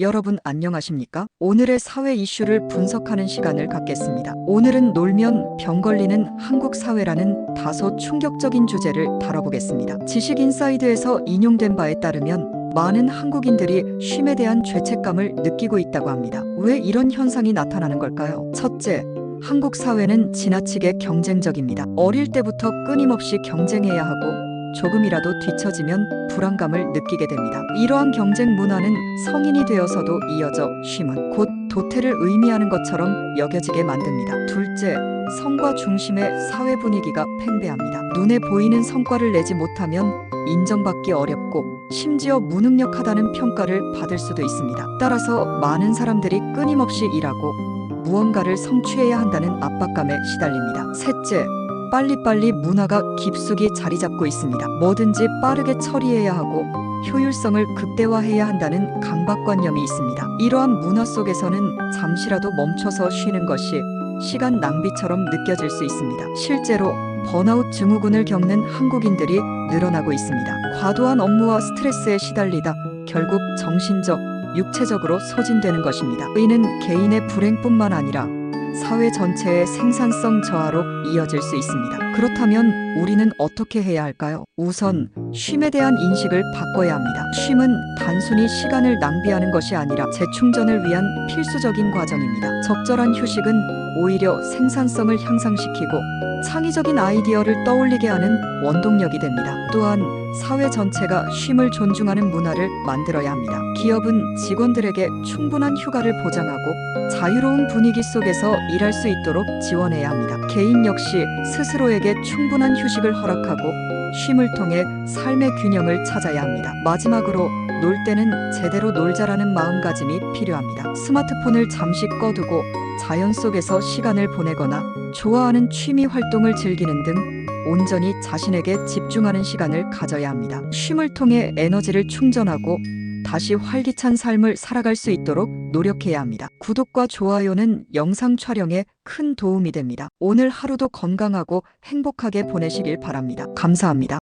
여러분 안녕하십니까? 오늘의 사회 이슈를 분석하는 시간을 갖겠습니다. 오늘은 놀면 병 걸리는 한국 사회라는 다소 충격적인 주제를 다뤄보겠습니다. 지식 인사이드에서 인용된 바에 따르면 많은 한국인들이 쉼에 대한 죄책감을 느끼고 있다고 합니다. 왜 이런 현상이 나타나는 걸까요? 첫째, 한국 사회는 지나치게 경쟁적입니다. 어릴 때부터 끊임없이 경쟁해야 하고 조금이라도 뒤처지면 불안감을 느끼게 됩니다. 이러한 경쟁 문화는 성인이 되어서도 이어져 쉼은 곧 도태를 의미하는 것처럼 여겨지게 만듭니다. 둘째, 성과 중심의 사회 분위기가 팽배합니다. 눈에 보이는 성과를 내지 못하면 인정받기 어렵고 심지어 무능력하다는 평가를 받을 수도 있습니다. 따라서 많은 사람들이 끊임없이 일하고 무언가를 성취해야 한다는 압박감에 시달립니다. 셋째, 빨리빨리 문화가 깊숙이 자리 잡고 있습니다. 뭐든지 빠르게 처리해야 하고 효율성을 극대화해야 한다는 강박관념이 있습니다. 이러한 문화 속에서는 잠시라도 멈춰서 쉬는 것이 시간 낭비처럼 느껴질 수 있습니다. 실제로 번아웃 증후군을 겪는 한국인들이 늘어나고 있습니다. 과도한 업무와 스트레스에 시달리다 결국 정신적, 육체적으로 소진되는 것입니다. 이는 개인의 불행뿐만 아니라 사회 전체의 생산성 저하로 이어질 수 있습니다. 그렇다면 우리는 어떻게 해야 할까요? 우선 쉼에 대한 인식을 바꿔야 합니다. 쉼은 단순히 시간을 낭비하는 것이 아니라 재충전을 위한 필수적인 과정입니다. 적절한 휴식은 오히려 생산성을 향상시키고 창의적인 아이디어를 떠올리게 하는 원동력이 됩니다. 또한 사회 전체가 쉼을 존중하는 문화를 만들어야 합니다. 기업은 직원들에게 충분한 휴가를 보장하고 자유로운 분위기 속에서 일할 수 있도록 지원해야 합니다. 개인 역시 스스로에게 충분한 휴식을 허락하고 쉼을 통해 삶의 균형을 찾아야 합니다. 마지막으로 놀 때는 제대로 놀자라는 마음가짐이 필요합니다. 스마트폰을 잠시 꺼두고 자연 속에서 시간을 보내거나 좋아하는 취미 활동을 즐기는 등 온전히 자신에게 집중하는 시간을 가져야 합니다. 쉼을 통해 에너지를 충전하고 다시 활기찬 삶을 살아갈 수 있도록 노력해야 합니다. 구독과 좋아요는 영상 촬영에 큰 도움이 됩니다. 오늘 하루도 건강하고 행복하게 보내시길 바랍니다. 감사합니다.